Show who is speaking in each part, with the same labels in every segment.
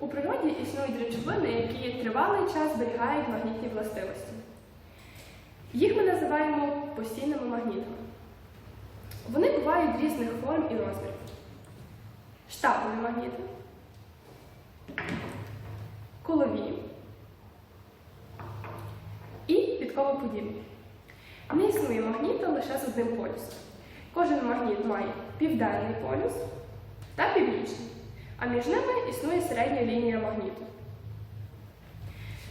Speaker 1: У природі існують речовини, які тривалий час зберігають магнітні властивості. Їх ми називаємо постійними магнітами. Вони бувають різних форм і розмірів. Штатові магніти, колові і підковоподібні. Не існує магніта лише з одним полюсом. Кожен магніт має південний полюс та північний, а між ними існує середня лінія магніту.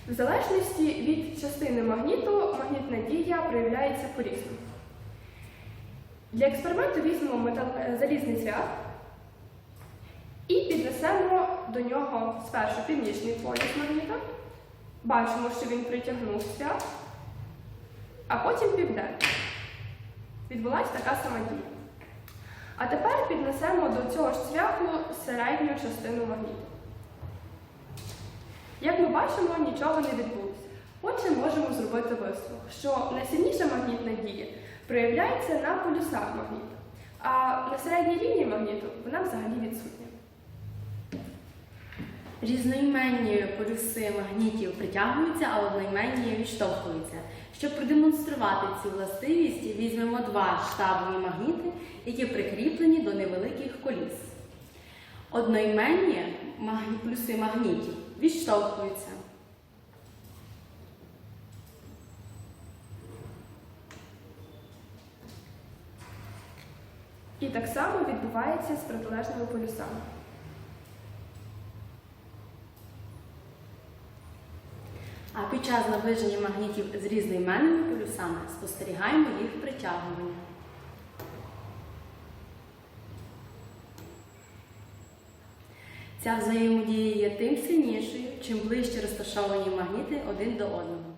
Speaker 1: В залежності від частини магніту магнітна дія проявляється по-різному. Для експерименту візьмемо метал... залізний цвях і піднесемо до нього спершу північний полюс магніта. Бачимо, що він притягнув цвях, а потім південний. Відбулася така сама дія. А тепер піднесемо до цього ж цвяху середню частину магніту. Як ми бачимо, нічого не відбулося. Отже, можемо зробити висновок, що найсильніша магнітна дія проявляється на полюсах магніта, а на середній лінії магніту
Speaker 2: Різноіменні полюси магнітів притягуються, а одноіменні відштовхуються. Щоб продемонструвати цю властивість, візьмемо два штабові магніти, які прикріплені до невеликих коліс. Одноіменні полюси магнітів відштовхуються.
Speaker 1: І так само відбувається з протилежними полюсами.
Speaker 2: А під час наближення магнітів з різноіменними полюсами спостерігаємо їх притягування. Ця взаємодія є тим сильнішою, чим ближче розташовані магніти один до одного.